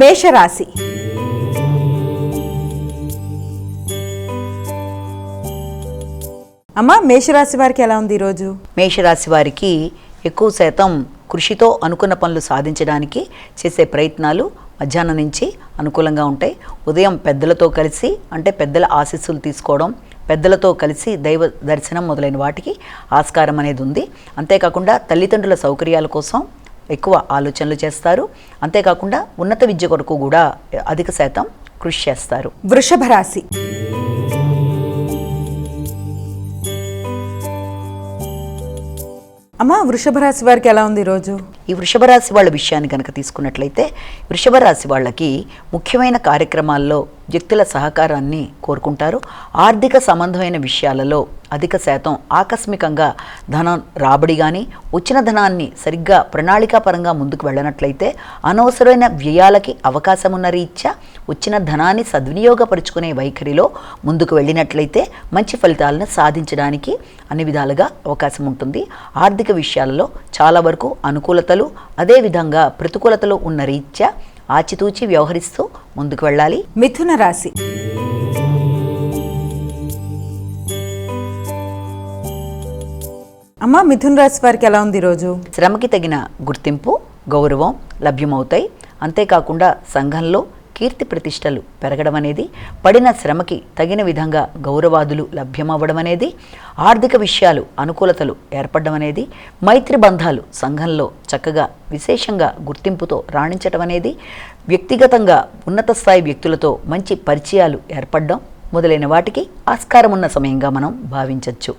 మేషరాశి. అమ్మా మేషరాశి వారికి ఎలా ఉంది ఈరోజు? మేషరాశి వారికి ఎక్కువ శాతం కృషితో అనుకున్న పనులు సాధించడానికి చేసే ప్రయత్నాలు మధ్యాహ్నం నుంచి అనుకూలంగా ఉంటాయి. ఉదయం పెద్దలతో కలిసి అంటే పెద్దల ఆశీస్సులు తీసుకోవడం పెద్దలతో కలిసి దైవ దర్శనం మొదలైన వాటికి ఆస్కారం అనేది ఉంది. అంతేకాకుండా తల్లిదండ్రుల సౌకర్యాల కోసం ఎక్కువ ఆలోచనలు చేస్తారు. అంతేకాకుండా ఉన్నత విద్య కొరకు కూడా అధిక శాతం కృషి చేస్తారు. వృషభ రాశి. అమ్మా వృషభ రాశి వారికి ఎలా ఉంది ఈరోజు? ఈ వృషభ రాశి వాళ్ళ విషయాన్ని కనుక తీసుకున్నట్లయితే వృషభ రాశి వాళ్ళకి ముఖ్యమైన కార్యక్రమాల్లో వ్యక్తుల సహకారాన్ని కోరుకుంటారు. ఆర్థిక సంబంధమైన విషయాలలో అధిక శాతం ఆకస్మికంగా ధనం రాబడి కానీ వచ్చిన ధనాన్ని సరిగ్గా ప్రణాళికాపరంగా ముందుకు వెళ్ళనట్లయితే అనవసరమైన వ్యయాలకి అవకాశం ఉన్న రీత్యా వచ్చిన ధనాన్ని సద్వినియోగపరుచుకునే వైఖరిలో ముందుకు వెళ్ళినట్లయితే మంచి ఫలితాలను సాధించడానికి అన్ని విధాలుగా అవకాశం ఉంటుంది. ఆర్థిక విషయాలలో చాలా వరకు అనుకూలతలు అదేవిధంగా ప్రతికూలతలు ఉన్న రీత్యా ఆచితూచి వ్యవహరిస్తూ ముందుకు వెళ్ళాలి. మిథున రాశి. అమ్మా మిథున రాశి వారికి ఎలా ఉంది ఈరోజు? శ్రమకి తగిన గుర్తింపు గౌరవం లభ్యమవుతాయి. అంతేకాకుండా సంఘంలో కీర్తి ప్రతిష్టలు పెరగడం అనేది పడిన శ్రమకి తగిన విధంగా గౌరవాదులు లభ్యమవ్వడం అనేది ఆర్థిక విషయాలు అనుకూలతలు ఏర్పడడం అనేది మైత్రి బంధాలు సంఘంలో చక్కగా విశేషంగా గుర్తింపుతో రాణించడం అనేది వ్యక్తిగతంగా ఉన్నత స్థాయి వ్యక్తులతో మంచి పరిచయాలు ఏర్పడడం మొదలైన వాటికి ఆస్కారం ఉన్న సమయంగా మనం భావించవచ్చు